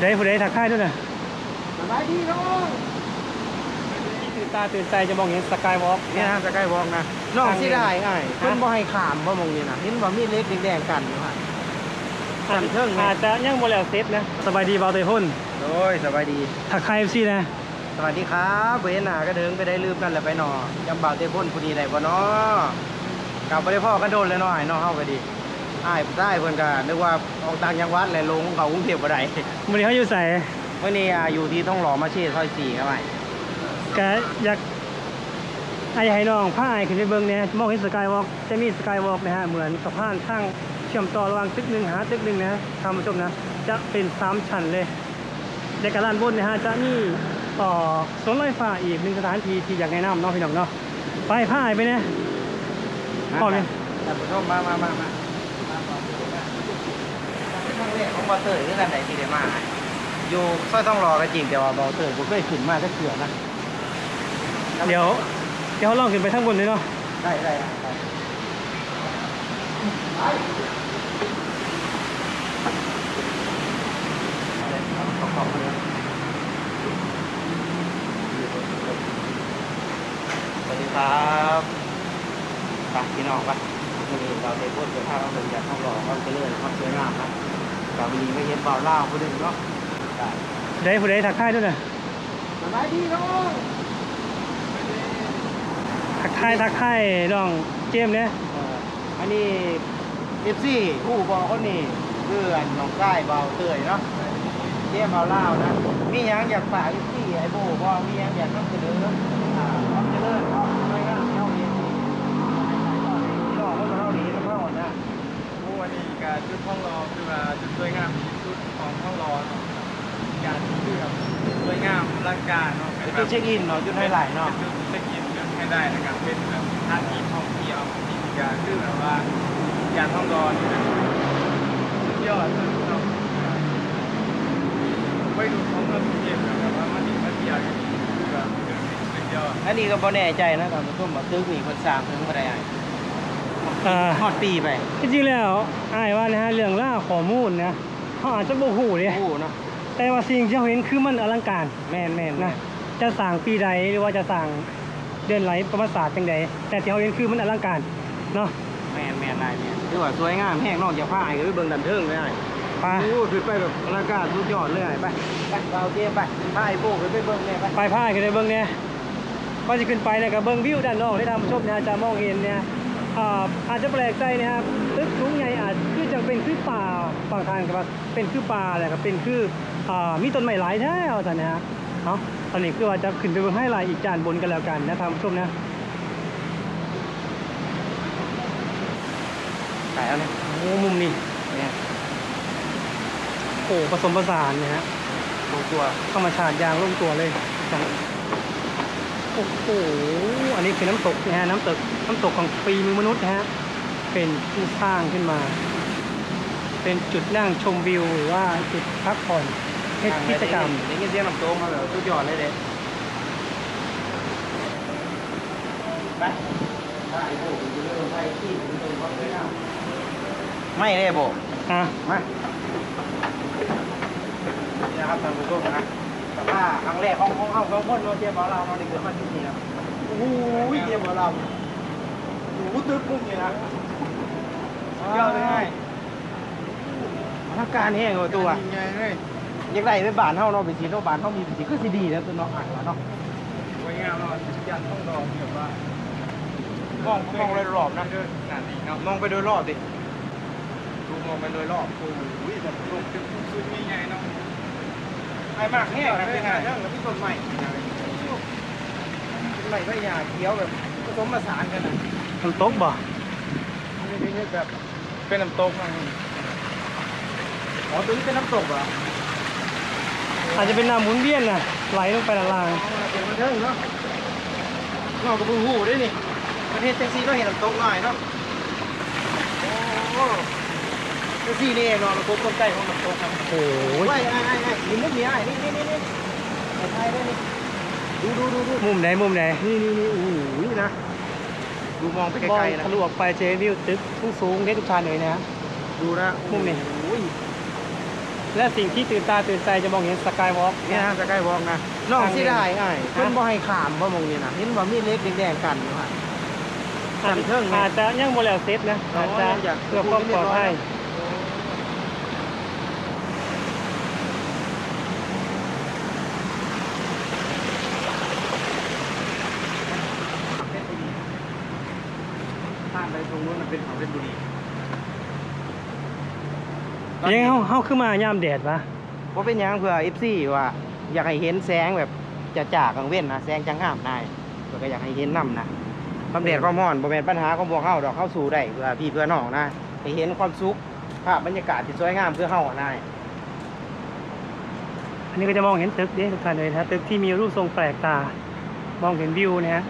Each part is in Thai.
ได้ผู้ใดทักทายด้วยนะสบายดีน้องตื่นตาตื่นใจจะมองเห็นสกายวอล์กนี่นะสกายวอล์กนะน้องสิได้ไอ้เพิ่นบ่ให้ข้ามบ่มองนี่นะเห็นว่ามีเล็กแดงๆกันอยู่ฮะอาจเทิงไงอาจจะยังบ่แล้วเซตนะสบายดีเบาเตยพ่นโอ้ยสบายดีทักทายเอฟซีนะสวัสดีครับเว้นหน้าก็เดินไปได้ลืมกันแล้วไปหนอยำบ่าวเตพ่นผู้ดีได้บ่เนาะกลับบ่ได้พ่อกันโดนเลยเนาะไอ้น้องเฮาก็ดี อ้ายได้เพิ่นก็นึกว่าออกต่างจังหวัดแล้วลงเขากรุงเทพบ่ได้วันนี้เขาอยู่ใส่วันนี้อ่าอยู่ที่ต้องหล่อมาเช่ซอย4ครับไอ้กะอยากไอ้ให้น้องพาไอ้ขึ้นไปเบิ่งเนี่ยมองเห็นสกายวอล์กจะมีสกายวอล์กนะฮะเหมือนสะพานข้างเชื่อมต่อระหว่างตึกหนึ่งหาตึกหนึ่งนะท่านผู้ชมนะ จะเป็นสามชั้นเลยในกระลานบนนะฮะจะมีต่อสวนลอยฟ้าอีกหนึ่งสถานที่ที่อยากแนะนำเนาะพี่น้องเนาะไปพาไอ้ไปเนี่ยพร้อมยังท่านผู้ชมมามามามามามา ครั้งแรกของบอเตอร์คือกันไหนที่ได้มา อยู่ซอยต้องรอก็จริงแต่ว่าบอเตอร์ผมเคยขึ้นมาก็เถื่อนะเดี๋ยว เดี๋ยวเราลองขึ้นไปข้างบนเลยเนาะได้ได้ได้ขอบคุณครับสวัสดีครับฝากพี่น้องปะวันนี้เราได้พูดถึงภาพเราเป็นจากท้องหล่อความเจริญความสวยงามนะ กาวันนี้ไม่เห็นเบาเล่าผู้หนึ่งเนาะได้ได้ผู้ใดทักทายด้วยนะสบายดีน้องทักทายทักทายน้องเจมส์เนี่ยเอ่ออันนี้เอฟซีผู้บอกคนนี้เพื่อนน้องใต้เบาเตยเนาะเจ๊เบาเล่าวนะมีหยังอยากฝากเอฟซีไอ้โบบ่มีหยังอยากนำเสนออ่าความเจริญเนาะไม่งามเท่าเองนี่พี่น้องมันเท่านี้มันเท่านะ โอ้ วันนี้การจุดห้องรอคือว่าจุดสวยงามที่สุดของห้องรอเนาะการคือแบบสวยงามอลังการเนาะเป็นจุดเช็คอินเนาะจุดไฮไลท์เนาะเป็นจุดเช็คอินจุดให้ได้นะครับเป็นแบบสถานที่ท่องเที่ยวที่มีการคือแบบว่าการท่องรอนี่นะสุดยอดเลยเนาะไม่ดูของเมืองกรุงเทพแบบว่ามันดีมันเที่ยวอย่างนี้คือแบบสุดยอด อันนี้ก็บ่แน่ใจนะตอนผมบอกตึกนี่คนสร้างถึงบ่ได้อะ อ่าฮอดปีไปจริงๆแล้วอ้ายว่านะฮะเรื่องล่าวข้อมูลนะเขาอาจจะบ่ฮู้เลยโอ้เนาะแต่ว่าสิ่งที่เราเห็นคือมันอลังการแม่นแม่นนะจะสั่งปีใดหรือว่าจะสั่งเดือนไหลประวัติศาสตร์จังใดแต่ที่เราเห็นคือมันอลังการเนาะแม่นแม่นได้แม่นคือว่าสวยงามแห้งนอกจากผ้าไอ้ก็ไปเบิ่งดันเทิงเลยไอ้ไปโอ้ขึ้นไปแบบอลังการสุดยอดเลยไอ้ไปไปเราเตรียมไปผ้าไอ้โบ้ขึ้นไปเบิ่งเนี่ยไปไปพายกันเลยเบิ่งเนี่ยก็จะขึ้นไปเนี่ยกับเบิ่งวิวด้านนอกได้ทำชมเนี่ยจะมองเห็นเนี่ย อ่าอาจจะแปลกใจนะครับตึกสูงใหญ่อาจคือจังเป็นคือป่าฝั่งทางกับเป็นคือป่าแหละครับเป็นคืออ่ามีต้นไม้หลายแท้เอาแต่นะฮะเนาะตอนนี้คือว่าจะขึ้นไปเบิ่งให้ลายอีกจานบนกันแล้วกันนะท่านผู้ชมนะถ่ายเอาเนี่ยโอ้มุมนี้เนี่ยโอ้ผสมผสานเนี่ยฮะตัวตัวธรรมชาติอย่างลงตัวเลยจัง โอ้โห อันนี้คือน้ำตกนะฮะ น้ำตก น้ำตกของปีมือมนุษย์นะฮะ เป็นที่สร้างขึ้นมา เป็นจุดนั่งชมวิวหรือว่าจุดพักผ่อนเฮ็ดกิจกรรมได้ยินเสียงลำโตงมาแล้วสุดยอดเลยเด็ไปผ้าไอ้โบ้ขึ้นไปเรื่องไฟที่ถึงตรงความสวยงามไม่เลยโบ้อะมานี่นะครับท่านผู้ชมนะ แต่ว่าครั้งแรกของของเขาสองคนเราเทียบกับเราเราได้เกิดมาที่นี่นะโอ้โหเทียบกับเราโอ้โหตึกมุกนี่นะสุดยอดเลยไงทางการแห้งกว่าตัวยังไงเลยอยากได้ไปบ้านเฮาเนาะเป็นสีเนาะบ้านเฮามีเป็นสีคือสิดีนะตัวเนาะอ่านว่าเนาะสวยงามเนาะยันห้องรอแบบว่ามองมองโดยรอบนะเดินขนาดนี้เนาะมองไปโดยรอบดิดูมองไปโดยรอบโอ้ยแบบลงตึกสุดมีไงเนาะ ไอ้มากแห้งนะเป็นไงเรื่องกับพี่ต้นใหม่ต้นใหม่ก็ยาเขียวแบบผสมผสานกันนะน้ำตกบ่นี่นี่แบบเป็นน้ำตกนะอ๋อตัวนี้เป็นน้ำตกเหรออาจจะเป็นน้ำหมุนเวียนน่ะไหลลงไปด้านล่างเป็นมันเทิงเนาะนอกกับพึ่งหูด้วยนี่ประเทศเท็กซี่เราเห็นน้ำตกหน่อยเนาะโอ้ เท็กซี่นี่เองเนาะน้ำตกต้นใกล้ของน้ำตกครับโอ้ยไอ้ไอ้ไอ้ไอ้นี่มุกนี้ไอ้นี่นี่นี่นี่ไอ้ไทยด้วยนี่ดูดูดูดูมุมไหนมุมไหนนี่นี่นี่โอ้โหนี่นะดูมองไปไกมองลๆนะทะลุออกไปเจอวิวตึกสูงๆได้ทุกชานเลยนะฮะดูนะมุมนี่โอ้ยและสิ่งที่ตื่นตาตื่นใจจะมองเห็นสกายวอล์กเนี่ยนะสกายวอล์กนะน้องสิได้อ้ายเพิ่นบ่ให้ข้ามบ่มองนี่นะเห็นว่ามีเล็กแดงๆกันอยู่ฮะอาจเทิงไงอาจจะยังโมแล้วเซตนะอ๋ออาจจะยังอยากเพื่อความปลอดภัย ข้ามไปตรง นู้นมันเป็นของเพชรบุรียังเขาเขาขึ้นมายามแดดปะว่าเป็นหยังเผื่อ FC ว่าอยากให้เห็นแสงแบบจะจากกลางเว้นนะแสงจังงามนายเพื่อก็อยากให้เห็นนํนะความแดดความร้อนบ่แม่นปัญหาของพวกเฮาดอกเฮาสู้ได้เพื่อพี่เพื่อน้องนะให้เห็นความสุขภาพบรรยากาศที่สวยงามเพื่อเฮาอะนายอันนี้ก็จะมองเห็นตึกเด้ทุกท่านเลยนะตึกที่มีรูปทรงแปลกตามองเห็นวิวนะฮะ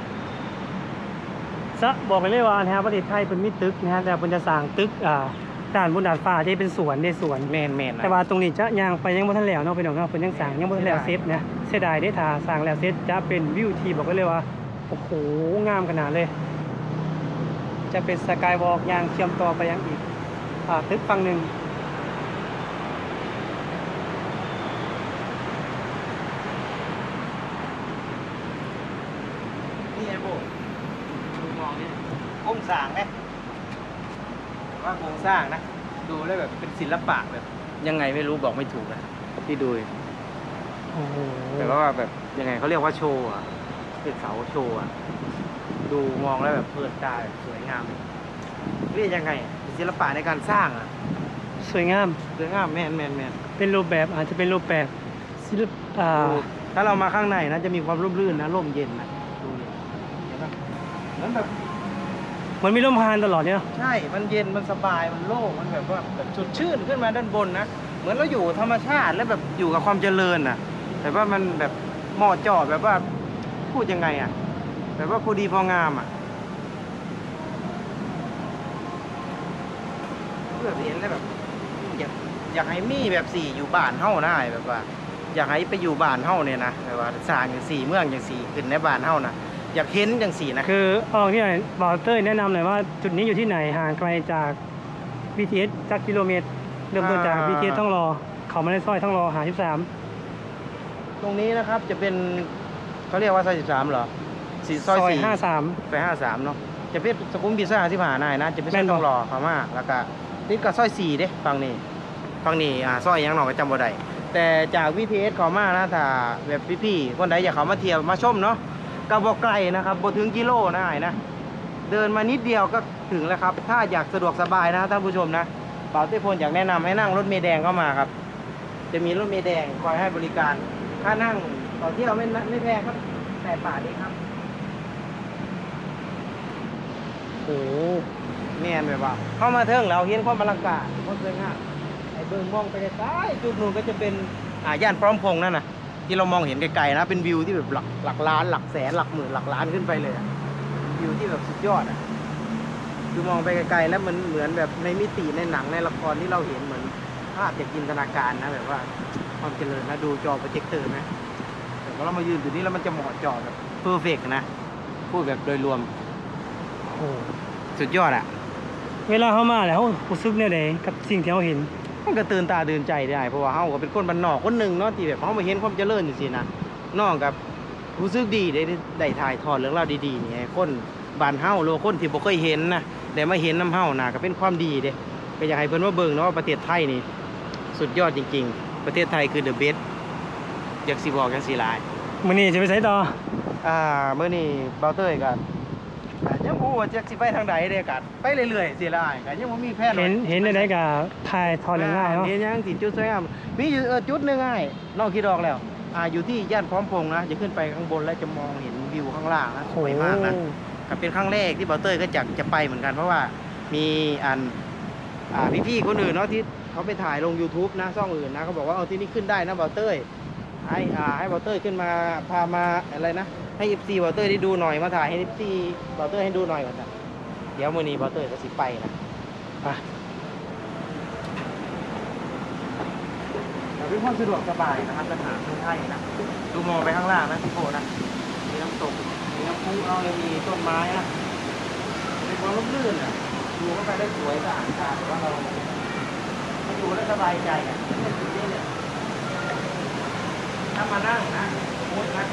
ซะบอกไปเลยว่านะฮะประเทศไทยเป็นมีตึกนะฮะแต่เป็นจะสร้างตึกอ่าด่านบนดาดฟ้าที่เป็นสวนในสวนแม่นแม่นนะแต่ว่าตรงนี้จะย่างไปยังบ่ทันแล้วเนาะพี่น้องเนาะเพิ่นยังสร้างยังบ่ทันแล้วเสร็จนะเสียดายเด้ถ้าสร้างแล้วเสร็จจะเป็นวิวที่บอกไว้เลยว่าโอ้โหงามขนาดเลย จะเป็นสกายวอล์กย่างเชื่อมต่อไปยังอีกอ่าตึกฝั่งหนึ่ง นี่ไอ้โบดูมองนี่โครง สร้างไหมว่าโครงสร้างนะ ดูแล้วแบบเป็นศิลปะแบบ ยังไงไม่รู้บอกไม่ถูกนะที่ดูโอ้โหแต่ว่าแบบยังไงเขาเรียกว่าโชว์อะเป็นเสาโชว์อะดูมองแล้วแบบเพลินตาแบบสวยงามเรียกยังไงอะเป็นศิลปะในการสร้างอะสวยงาม สวยงามแม่นแม่นแม่นเป็นรูปแบบอาจจะเป็นรูปแบบศิลปอ่าดูถ้าเรามาข้างในนะจะมีความร่มรื่นนะร่มเย็นนะดูนี่เห็นปะเหมือนแบบ มันมีลมพานตลอดเนี่ยใช่ มันเย็น มันสบาย มันโล่ง มันแบบว่าแบบสดชื่นขึ้นมาด้านบนนะ เหมือนเราอยู่ธรรมชาติแล้วแบบอยู่กับความเจริญน่ะ แต่ว่ามันแบบเหมาะจาะแบบว่าพูดยังไงอะ แบบว่าพอดีพองามอะเพื่อเห็นแล้วแบบอยากอยากให้มีแบบสี่อยู่บ้านเฮ้าได้แบบว่า อยากให้ไปอยู่บ้านเฮ้าเนี่ยนะแบบว่าสร้างอย่างสี่เมืองอย่างสี่ขึ้นในบ้านเฮ้านะ อยากเห็นอย่างสี่นะคือเอาที่ไหนบอลเตอร์แนะนำหน่อยว่าจุดนี้อยู่ที่ไหนห่างไกลจาก BTS จักกิโลเมตร เริ่มต้นจากอ่า BTS ต้องรอ เขามาในซอยต้องรอหา13 ตรงนี้นะครับจะเป็นเขาเรียกว่าซอยสิบสามเหรอสี่ซอยสี่53 ไปห้าสามเนาะจะเป็นสกุลบิซ่าที่ผ่านนายนะ จะเป็นซแม่อยนบ่ต้องรอเขามาแล้วก็ติดกับซอยสี่เด้ฟังนี่ฟังนี่อ่าซอยหยังหนอกก็จำบ่ได้แต่จากวิพีเอสเขามานะถ้าแบบพี่ๆคนใดอยากเขามาเที่ยวมาชมเนาะ ก็บ่ไกลนะครับบถึงกิโลนะไอ้นะ เดินมานิดเดียวก็ถึงแล้วครับ ถ้าอยากสะดวกสบายนะท่านผู้ชมนะเป่าเต้พลอยากแนะนำให้นั่งรถเมล์แดงเข้ามาครับ จะมีรถเมล์แดงคอยให้บริการถ้านั่งต่อเที่ยวไม่ไม่แพงครับแต่บาทเองครับโอ้โหแม่นแบบว่า เข้ามาเทิงเราเห็นความอลังการความสวยงามไอ้เบิ่งมองไปไกลๆจุดนู้นก็จะเป็นอ่าย่านพร้อมพงษ์นั่นน่ะ ที่เรามองเห็นไกลๆนะ เป็นวิวที่แบบหลักหลักล้าน หลักแสนหลักหมื่นหลักล้านขึ้นไปเลยอะวิวที่แบบสุดยอดอะคือมองไปไกลๆแล้วมันเหมือนแบบในมิติในหนังในละครที่เราเห็นเหมือนภาพจากจินตนาการนะแบบว่าความเจริญนะดูจอโปรเจคเตอร์นะแต่ว่าเรามายืนอยู่นี่แล้วมันจะเหมาะจอแบบเพอร์เฟกนะพูดแบบโดยรวมโอ้โหสุดยอดอะเวลาเข้ามาแล้วรู้สึกเนี่ยใดกับสิ่งที่เราเห็น มันก็ตื่นตาตื่นใจได้เพราะว่าเฮาก็เป็นคนบ้านนอกคนหนึ่งเนาะที่แบบเฮามาเห็นความเจริญอยู่สินะน้องกับรู้สึกดีได้ได้ได้ถ่ายทอดเรื่องราวดีๆนี่ให้คนบ้านเฮาหรือว่าคนที่บ่เคยเห็นนะแต่มาเห็นน้ำเฮานะก็เป็นความดีเด้ก็อยากให้เพิ่นว่าเบิ่งเนาะว่าประเทศไทยนี่ สุดยอดจริง ๆ ประเทศไทยคือ the best อยากสิบอกจังซี่หลายมื้อนี้จะไปไสต่ออ่ามื้อนี้เบาเต้ยกั นยังบ่รู้ว่าจักสิไปทางใดเด้กันไปเรื่อยๆสิล่ะก็ยังบ่มีแผนว่าเห็นเห็นได้กับถ่ายทอดง่ายๆเนาะเห็นยังสิจุดสวยงามมีอยู่เออจุดหนึงง่ายนอกคิดออกแล้วอ่าอยู่ที่ย่านพร้อมพงษ์นะจะขึ้นไปข้างบนแล้วจะมองเห็นวิวข้างล่างนะสวยมากนะก็เป็นครั้งแรกที่เบาเต้ยก็จะจะไปเหมือนกัน เพราะว่ามีอันอ่าพี่ๆคนอื่นเนาะที่เขาไปถ่ายลง YouTube นะช่องอื่นนะเขาบอกว่าเอาที่นี่ขึ้นได้นะเบาเต้ยให้อ่าให้เบาเต้ยขึ้นมาพามาอะไรนะ ให้ FC เบาเต้ยได้ดูหน่อยมาถ่ายให้ FC เบาเต้ยให้ดูหน่อยก่อนนะเดี๋ยวมือนี้บาเต้ยก็สิไปนะไปแต่เป็นความสะดวกสบายนะครับสถานที่ไทยนะดูมองไปข้างล่างนะพี่โคนะมีน้ำตกมีน้ำพุเอาเลยมีต้นไม้นะเป็นความร่มรื่นอะดูเข้าไปได้สวยสะอาดตาแต่ว่าเราไม่อยู่อยู่แล้วสบายใจอะมันเป็นจุดนี้เนี่ยถ้ามานั่งนะสมมตินะ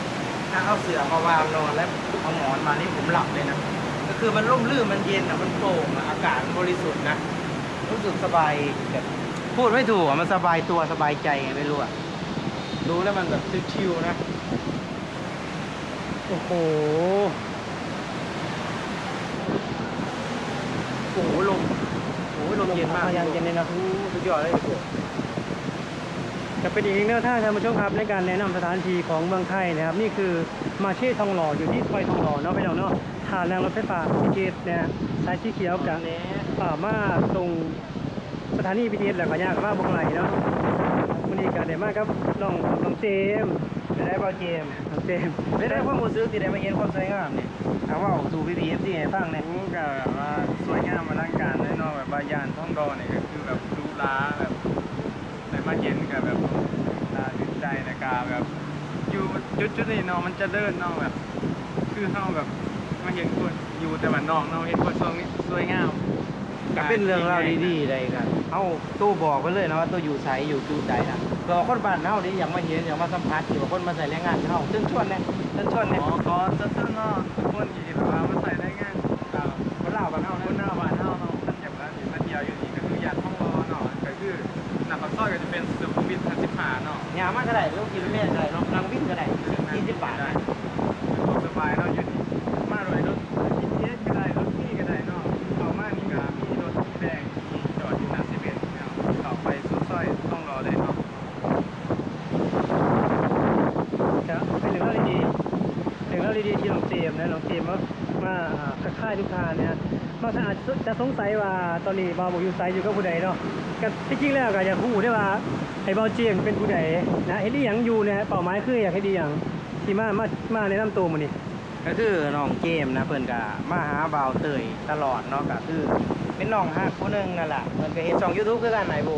ถ้าเอาเสื่อมาวางนอนแล้วเอาหมอนมานี่ผมหลับเลยนะ ก็คือมันร่มรื่นมันเย็นอะมันโปร่งอะอากาศมันบริสุทธิ์นะ รู้สึกสบายแบบพูดไม่ถูกอะมันสบายตัวสบายใจไงไม่รู้อะดูแล้วมันแบบชิวๆนะ โอ้โห โอ้โหลมโอ้โหลมเย็นมากยังเย็นเลยนะโอ้โหสุดยอดเลย จะเป็นอีกหนึ่งแนวทางท่านผู้ชมครับในการแนะนำสถานที่ของเมืองไทยนะครับ นี่คือมาเช่ทองหล่ออยู่ที่ซอยทองหล่อเนาะพี่น้องเนาะทางแรงรถไฟฟ้าเกตนะฮะสายสีเขียวกับนี้ป่ามาตรงสถานีพิเศษแหละก็ยากมากบงไหลเนาะวันนี้ก็ได้มากครับน้องน้องเจมส์จะได้เบาเจมส์น้องเจมส์ได้ได้ความรู้สึกที่ได้มาเห็นความสวยงามเนี่ยถามว่าออกสู่พีพีเอฟซีให้ฟังเนี่ยรู้กับแบบว่าสวยงามมาลังการแน่นอนแบบว่ายานท่องดอเนี่ยก็คือแบบหรูหราแบบแต่มาเย็นกับแบบตาตื่นใจนะกาแบบอยู่จุดจุดนี้เนาะมันจะเดินเนาะแบบ คือเฮาแบบมาเห็นคนอยู่แต่ว่านนอกเนาะเห็นคนสวยสวยงามก็เป็นเรื่องราวดีๆได้กันเอาตู้บอกไปเลยนะว่าตู้อยู่ใสอยู่จุดใดนะก็คนบ้านเฮานี่อยากมาเห็นอยากมาสัมผัสที่ว่าคนมาใส่แรงงานเฮาซึ่งชวนเนี่ยซึ่งชวนเนี่ยอ๋อก็จะต้นเนาะคนที่แบบว่ามาใส่ได้งาน ยามมาก็ได้ลูกกิโลเมตรก็ได้เนาะนั่งวิ่งก็ได้20บาทได้สบายเนาะอยู่นี่มาโดยรถ BTS ก็ได้รถนี่ก็ได้เนาะเข้ามานี่ก็มีรถแดงที่จอดอยู่หน้าเซเว่นเนาะเข้าไปสุดซอยต้องรอเลยเนาะจะเป็นหนึ่งเรื่องดีๆหนึ่งเรื่องดีๆที่น้องเจมส์นะน้องเจมส์มามาอ่าทักทายทุกทานเนี่ยบางท่านอาจจะสงสัยว่าตอนนี้บาวบอกอยู่ไซอยู่กับผู้ใดเนาะก็ที่จริงแล้วก็อยากพูดได้ว่า ไอ้บาเจมส์เป็นผู้ใดนะเฮ็ดอีหยังอยู่เนี่ยเป้าหมายคืออยากเฮ็ดอีหยังที่มามามาแนะนำตัวมื้อนี้ก็คือน้องเกมนะเพิ่นก็มาหาบ่าวเตยตลอดเนาะก็คือเป็นน้องฮักผู้หนึงนั่นแหละเพิ่นก็เฮ็ดช่อง YouTube คือกันไอโบ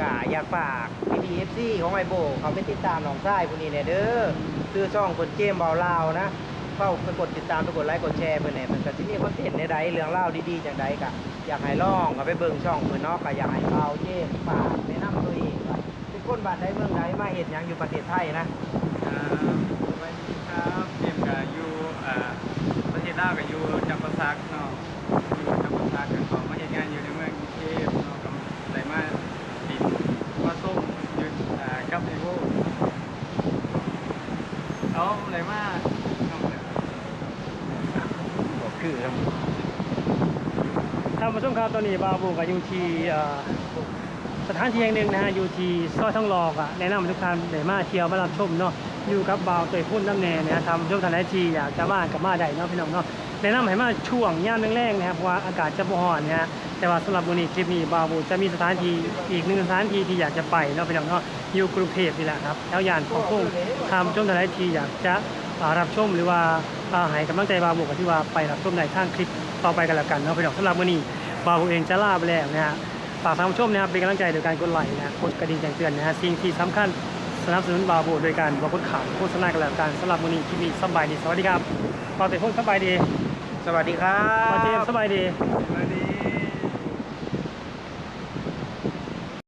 ก็อยากฝากพี่พีเอฟซีของไอโบเขาไปติดตามน้องชายผู้นี้เนี่ยเด้อคือช่องเพิ่นเกมเบาลาวนะ เข้าไปกดติดตามไปกดไลค์กดแชร์เพิ่นเนี่ยเพิ่นก็สิมีคอนเทนต์ในใดเรื่องเล่าดีๆจังใดกะอยากให้ล่องกับไปเบิ่งช่องเพิ่นนอกก็อยากให้เบาเจมฝากแนะนำตัวเองว่าเป็นคนบ้านใดเมืองใดมาเห็ดยังอยู่ประเทศไทยนะสวัสดีครับเจมกับยูอ่าประเทศลาวกับยูจัมประซักเนาะอยู่จับประซักกันของมาเห็นงานอยู่ในเมืองกรุงเทพเนาะกับไหลมาดินว่าส้มอยู่อ่ากับไอโวเอาไหลมาเอาเลย บอก คือครับท่านผู้ชมครับตอนนี้บาบุกอยู่ที่เอ่อสถานที่แห่งหนึ่งนะฮะยูทีซอยทองหลอกอะแนะนำให้ทุกท่านได้มาเที่ยวมารับชมเนาะอยู่กับบาวเตยพุ่นน้ำแน่นะฮะทำชมทางไหนทีอยากจะมากับมาได้เนาะพี่น้องเนาะแนะนำให้มาช่วงย่ามแรงๆนะครับเพราะว่าอากาศจะบ่ร้อนนะฮะแต่ว่าสำหรับวันนี้คลิปนี้บาบุจะมีสถานที่อีกหนึ่งสถานที่ที่อยากจะไปเนาะพี่น้องเนาะอยู่กรุงเทพนี่แหละครับแล้วยานของพงทำชมทางไหนทีอยากจะรับชมหรือว่า ให้กำลังใจบาวบุกที่ว่าไปรับชมในทางคลิปต่อไปกันแล้วกันเนาะพี่น้องสำหรับวันนี้บาวเองจะลาไปแล้วนะฮะฝากท่านผู้ชมนะครับเป็นกำลังใจโดยการกดไลค์นะฮะกดกระดิ่งแจ้งเตือนนะฮะสิ่งที่สำคัญสนับสนุนบาวโบโดยการบอกกดข่าวโฆษณากันแล้วกันสำหรับวันนี้คลิปนี้สบายดีสวัสดีครับบาวเตะพุ่นสบายดี สวัสดีครับบาวเจมส์สบายดีสวัสดี